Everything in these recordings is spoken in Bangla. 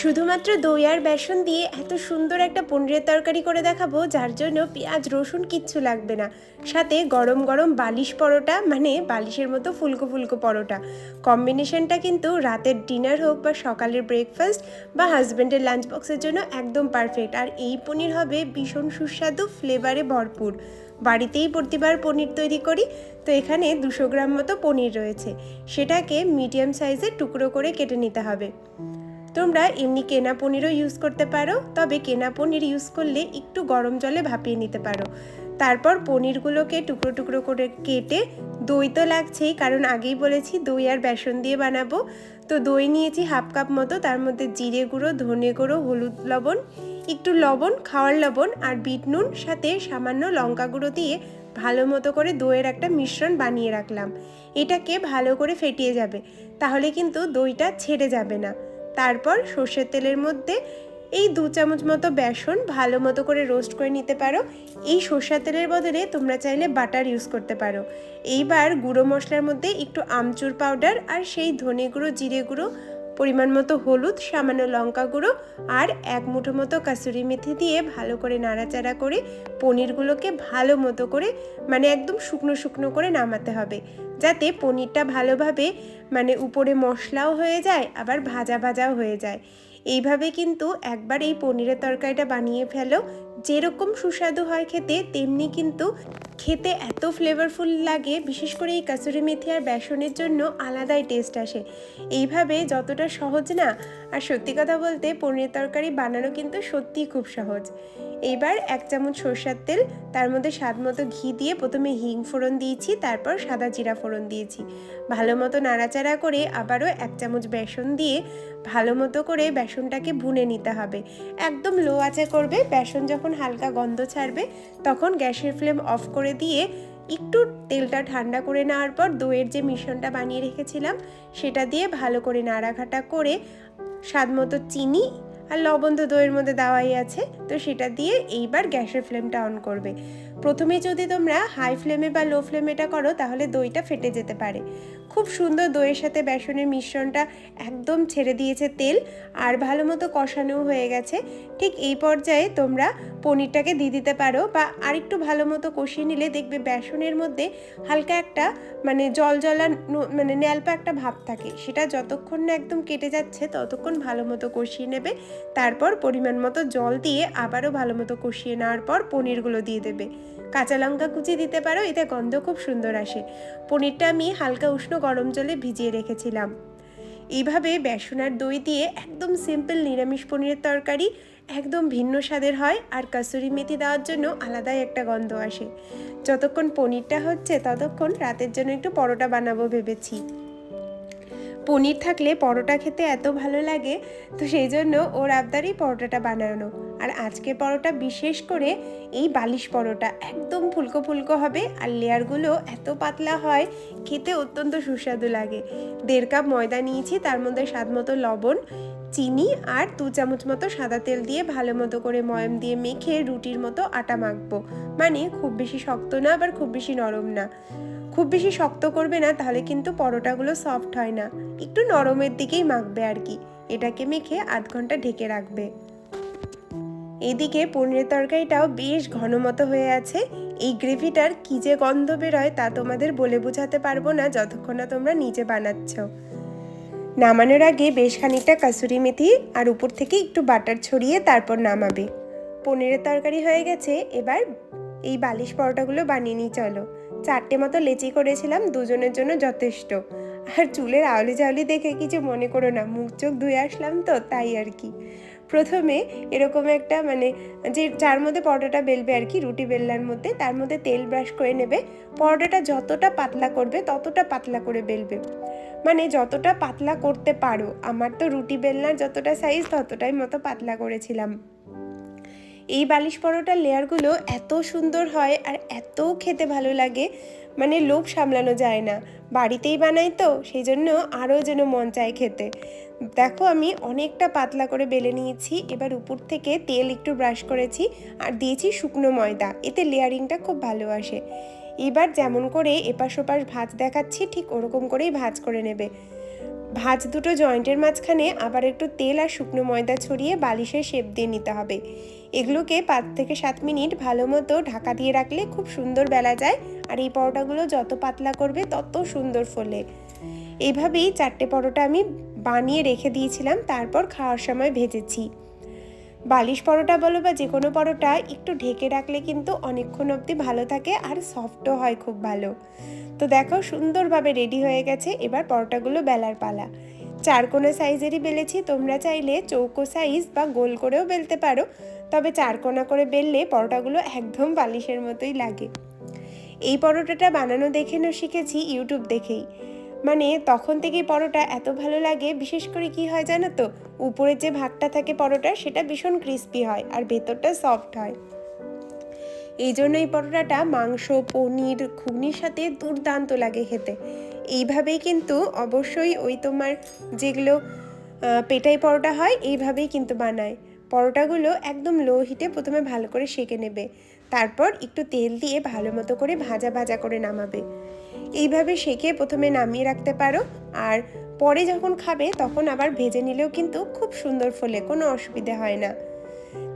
শুধুমাত্র দই আর বেসন দিয়ে এত সুন্দর একটা পনিরের তরকারি করে দেখাবো, যার জন্য পেঁয়াজ, রসুন কিচ্ছু লাগবে না। সাথে গরম গরম বালিশ পরোটা মানে বালিশের মতো ফুলকো ফুলকো পরোটা। কম্বিনেশনটা কিন্তু রাতের ডিনার হোক বা সকালের ব্রেকফাস্ট বা হাজব্যান্ডের লাঞ্চ বক্সের জন্য একদম পারফেক্ট আর এই পনির হবে ভীষণ সুস্বাদু ফ্লেভারে ভরপুর। বাড়িতেই প্রতিবার পনির তৈরি করি, তো এখানে দুশো গ্রাম মতো পনির রয়েছে। সেটাকে মিডিয়াম সাইজের টুকরো করে কেটে নিতে হবে। তোমরা এমনি কেনা পনিরও ইউজ করতে পারো, তবে কেনা পনির ইউজ করলে একটু গরম জলে ভাপিয়ে নিতে পারো। তারপর পনিরগুলোকে টুকরো টুকরো করে কেটে, দই তো লাগছেই, কারণ আগেই বলেছি দই আর বেসন দিয়ে বানাবো। তো দই নিয়েছি হাফ কাপ মতো, তার মধ্যে জিরে গুঁড়ো, ধনে গুঁড়ো, হলুদ লবণ, একটু লবণ, খাওয়ার লবণ আর বিট নুন, সাথে সামান্য লঙ্কা গুঁড়ো দিয়ে ভালো মতো করে দইয়ের একটা মিশ্রণ বানিয়ে রাখলাম। এটাকে ভালো করে ফেটিয়ে যাবে, তাহলে কিন্তু দইটা ছেড়ে যাবে না। তারপর সর্ষের তেলের মধ্যে এই দু চামচ মতো বেসন ভালো মতো করে রোস্ট করে নিতে পারো। এই সর্ষের তেলের বদলে তোমরা চাইলে বাটার ইউজ করতে পারো। এইবার গুঁড়ো মশলার মধ্যে একটু আমচুর পাউডার আর সেই ধনে গুঁড়ো, জিরে গুঁড়ো, পরিমাণ মতো হলুদ, সামান্য লঙ্কা গুঁড়ো আর এক মুঠো মতো কাসুরি মেথি দিয়ে ভালো করে নাড়াচাড়া করে পনিরগুলোকে ভালো মতো করে মানে একদম শুকনো শুকনো করে নামাতে হবে। যাতে পনিরটা ভালোভাবে মানে উপরে মশলাও হয়ে যায়, আবার ভাজা ভাজাও হয়ে যায়। এইভাবে কিন্তু একবার এই পনিরের তরকারিটা বানিয়ে ফেলো। যেরকম সুস্বাদু হয় খেতে, তেমনি কিন্তু খেতে এত ফ্লেভারফুল লাগে, বিশেষ করে এই কাসুরি মেথি আর বেসনের জন্য আলাদাই টেস্ট আসে। এইভাবে যতটা সহজ না, আর সত্যি কথা বলতে পনিরের তরকারি বানানো কিন্তু সত্যিই খুব সহজ। এইবার এক চামচ সরষের তেল, তার মধ্যে স্বাদ মতো ঘি দিয়ে প্রথমে হিং ফোড়ন দিয়েছি, তারপর সাদা জিরা ফোড়ন দিয়েছি। ভালো মতো নাড়াচাড়া করে আবারও এক চামচ বেসন দিয়ে ভালো মতো করে বেসনটাকে ভুনে নিতে হবে। একদম লো আঁচে করবে, বেসন যখন হালকা গন্ধ ছাড়বে, তখন গ্যাসের ফ্লেম অফ করে দিয়ে একটু তেলটা ঠান্ডা করে নেওয়ার পর দইয়ের যে মিশ্রণটা বানিয়ে রেখেছিলাম, সেটা দিয়ে ভালো করে নাড়াঘাটা করে স্বাদ মতো চিনি আর লবণ তো দইয়ের মধ্যে দেওয়াই আছে, তো সেটা দিয়ে এইবার গ্যাসের ফ্লেমটা অন করবে। প্রথমে যদি তোমরা হাই ফ্লেমে বা লো ফ্লেমে এটা করো, তাহলে দইটা ফেটে যেতে পারে। খুব সুন্দর দইয়ের সাথে বেসনের মিশ্রণটা একদম ছেড়ে দিয়েছে তেল, আর ভালো মতো কষানো হয়ে গেছে। ঠিক এই পর্যায়ে তোমরা পনিরটাকে দিয়ে দিতে পারো, বা আরেকটু ভালো মতো কষিয়ে নিলে দেখবে বেসনের মধ্যে হালকা একটা মানে জল জলা মানে ন্যালপা একটা ভাব থাকে। সেটা যতক্ষণ না একদম কেটে যাচ্ছে, ততক্ষণ ভালো মতো কষিয়ে নেবে। তারপর পরিমাণ মতো জল দিয়ে আবারও ভালো মতো কষিয়ে নেওয়ার পর পনিরগুলো দিয়ে দেবে। কাঁচা লঙ্কা কুচি দিতে পারো, এতে গন্ধ খুব সুন্দর আসে। পনিরটা আমি হালকা উষ্ণ গরম জলে ভিজিয়ে রেখেছিলাম। এইভাবে বেসন আর দই দিয়ে একদম সিম্পল নিরামিষ পনিরের তরকারি একদম ভিন্ন স্বাদের হয় আর কাসুরি মেথি দেওয়ার জন্য আলাদাই একটা গন্ধ আসে। যতক্ষণ পনিরটা হচ্ছে ততক্ষণ রাতের জন্য একটু পরোটা বানাবো ভেবেছি। পনির থাকলে পরোটা খেতে এত ভালো লাগে, তো সেই জন্য ওর আবদারই পরোটাটা বানানো। আর আজকে পরোটা বিশেষ করে এই বালিশ পরোটা একদম ফুলকো ফুলকো হবে আর লেয়ারগুলো এত পাতলা হয়, খেতে অত্যন্ত সুস্বাদু লাগে। দেড় কাপ ময়দা নিয়েছি, তার মধ্যে স্বাদ মতো লবণ, চিনি আর দু চামচ মতো সাদা তেল দিয়ে ভালো মতো করে ময়ম দিয়ে মেখে রুটির মতো আটা মাখবো। মানে খুব বেশি শক্ত না, আবার খুব বেশি নরম না। খুব বেশি শক্ত করবে না, তাহলে কিন্তু পরোটাগুলো সফট হয় না। একটু নরমের দিকেই মাখবে আর কি। এটাকে মেখে আধ ঘণ্টা ঢেকে রাখবে। এদিকে পনিরের তরকারিটাও বেশ ঘন মতো হয়ে আছে। এই গ্রেভিটার কী যে গন্ধ বেরোয় তা তোমাদের বলে বোঝাতে পারব না যতক্ষণ না তোমরা নিজে বানাচ্ছ। নামানোর আগে বেশ খানিকটা কাসুরি মেথি আর উপর থেকে একটু বাটার ছড়িয়ে তারপর নামাবে। পনিরের তরকারি হয়ে গেছে, এবার এই বালিশ পরোটাগুলো বানিয়ে নিই, চলো। চারটে মতো লেচি করেছিলাম, দুজনের জন্য যথেষ্ট। আর চুলের আউলি ঝাউলি দেখে কিছু মনে করো না, মুখ চোখ ধুয়ে আসলাম তো, তাই আর কি। প্রথমে এরকম একটা মানে যে যার মধ্যে পরোটাটা বেলবে আর কি, রুটি বেলনার মধ্যে, তার মধ্যে তেল ব্রাশ করে নেবে। পরোটাটা যতটা পাতলা করবে, ততটা পাতলা করে বেলবে। মানে যতটা পাতলা করতে পারো, আমার তো রুটি বেলনার যতটা সাইজ ততটাই মতো পাতলা করেছিলাম। এই বালিশ পরোটার লেয়ারগুলো এত সুন্দর হয় আর এত খেতে ভালো লাগে। মানে লোভ সামলানো যায় না। বাড়িতেই বানাই তো সেই জন্য আরও যেন মন চায় খেতে। দেখো আমি অনেকটা পাতলা করে বেলে নিয়েছি, এবার উপর থেকে তেল একটু ব্রাশ করেছি আর দিয়েছি শুকনো ময়দা, এতে লেয়ারিংটা খুব ভালো আসে। এবার যেমন করে এপাশ ওপাশ ভাজ দেখাচ্ছি, ঠিক ওরকম করেই ভাজ করে নেবে। ভাজ দুটো জয়েন্টের মাঝখানে আবার একটু তেল আর শুকনো ময়দা ছড়িয়ে বালিশের শেপ দিয়ে নিতে হবে। এগুলোকে পাঁচ থেকে সাত মিনিট ভালো মতো ঢাকা দিয়ে রাখলে খুব সুন্দর বেলা যায় আর এই পরোটাগুলো যত পাতলা করবে তত সুন্দর ফোলে। এইভাবেই চারটে পরোটা আমি বানিয়ে রেখে দিয়েছিলাম, তারপর খাওয়ার সময় ভেজেছি। বালিশ পরোটা বলো বা যে কোনো পরোটা একটু ঢেকে রাখলে কিন্তু অনেকক্ষণ অবধি ভালো থাকে আর সফটও হয় খুব ভালো। তো দেখো সুন্দরভাবে রেডি হয়ে গেছে এবার পরোটাগুলো বেলার পালা। চারকোনা সাইজেরই বেলেছি, তোমরা চাইলে চৌকো সাইজ বা গোল করেও বেলতে পারো। তবে চারকোনা করে বেললে পরোটাগুলো একদম বালিশের মতোই লাগে। এই পরোটাটা বানানো দেখে না শিখেছি ইউটিউব দেখেই। মানে তখন থেকেই পরোটা এত ভালো লাগে, বিশেষ করে কি হয় জানো তো? উপরের যে ভাগটা থাকে পরোটা সেটা ভীষণ ক্রিস্পি হয় আর ভেতরটা সফট হয়। এই জন্য এই পরোটাটা মাংস, পনির, ঘুগনির সাথে দুর্দান্ত লাগে খেতে। এইভাবেই কিন্তু অবশ্যই ওই তোমার যেগুলো পেটাই পরোটা হয়, এইভাবেই কিন্তু বানায়। পরোটাগুলো একদম লো হিটে প্রথমে ভালো করে সেঁকে নেবে। তারপর একটু তেল দিয়ে ভালো মতো করে ভাজা ভাজা করে নামাবে। এইভাবে সেঁকে প্রথমে নামিয়ে রাখতে পারো। আর পরে যখন খাবে, তখন আবার ভেজে নিলেও কিন্তু খুব সুন্দর ফলে, কোনো অসুবিধা হয় না।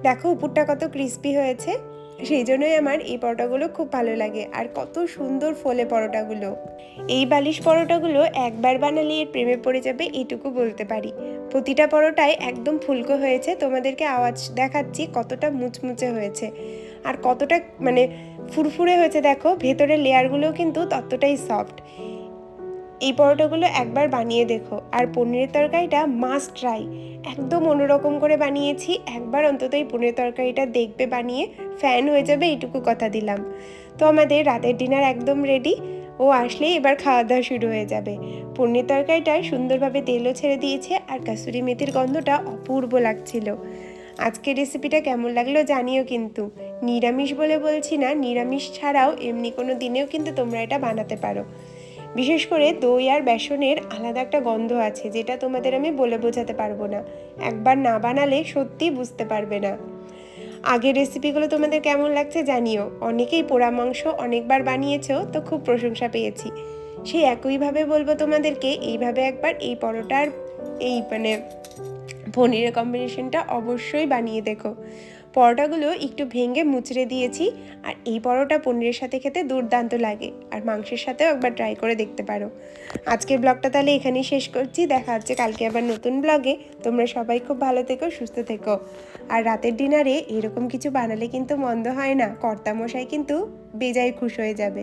দেখো উপরটা কত ক্রিস্পি হয়েছে। সেই জন্যই আমার এই পরোটাগুলো খুব ভালো লাগে। আর কত সুন্দর ফোলে পরোটাগুলো। এই বালিশ পরোটাগুলো একবার বানালে এর প্রেমে পড়ে যাবে এইটুকু বলতে পারি। প্রতিটা পরোটায় একদম ফুলকো হয়েছে, তোমাদেরকে আওয়াজ দেখাচ্ছি কতটা মুচমুচে হয়েছে। আর কতটা মানে ফুরফুরে হয়েছে দেখো, ভেতরের লেয়ারগুলোও কিন্তু ততটাই সফট এই পরোটাগুলো একবার বানিয়ে দেখো। আর পনিরের তরকারিটা মাস্ট ট্রাই একদম অন্যরকম করে বানিয়েছি। একবার অন্তত এই পনিরের তরকারিটা দেখবে বানিয়ে ফ্যান হয়ে যাবে, এইটুকু কথা দিলাম। তো আমাদের রাতের ডিনার একদম রেডি ও আসলেই এবার খাওয়া দাওয়া শুরু হয়ে যাবে। পনির তরকারিটা সুন্দরভাবে তেলও ছেড়ে দিয়েছে আর কাসুরি মেথির গন্ধটা অপূর্ব লাগছিল। আজকের রেসিপিটা কেমন লাগল জানিও কিন্তু। নিরামিষ বলে বলছি না, নিরামিষ ছাড়াও এমনি কোনো দিনেও কিন্তু তোমরা এটা বানাতে পারো। বিশেষ করে দই আর বেসনের আলাদা একটা গন্ধ আছে, যেটা তোমাদের আমি বলে বোঝাতে পারব না। একবার না বানালে সত্যি বুঝতে পারবে না। আগের রেসিপিগুলো তোমাদের কেমন লাগছে জানিও। অনেকেই পোড়া মাংস অনেকবার বানিয়েছো, তো খুব প্রশংসা পেয়েছি। সেই একইভাবে বলব তোমাদেরকে, এইভাবে একবার এই পরোটার এই মানে পনিরের কম্বিনেশনটা অবশ্যই বানিয়ে দেখো। পরোটাগুলো একটু ভেঙে মুচড়ে দিয়েছি, আর এই পরোটা পনিরের সাথে খেতে দুর্দান্ত লাগে, আর মাংসের সাথেও একবার ট্রাই করে দেখতে পারো। আজকের ব্লগটা তাহলে এখানেই শেষ করছি, দেখা হচ্ছে কালকে আবার নতুন ব্লগে তোমরা সবাই খুব ভালো থেকো, সুস্থ থেকো। আর রাতের ডিনারে এরকম কিছু বানালে কিন্তু মন্দ হয় না, কর্তামশাই কিন্তু বেজায় খুশ হয়ে যাবে।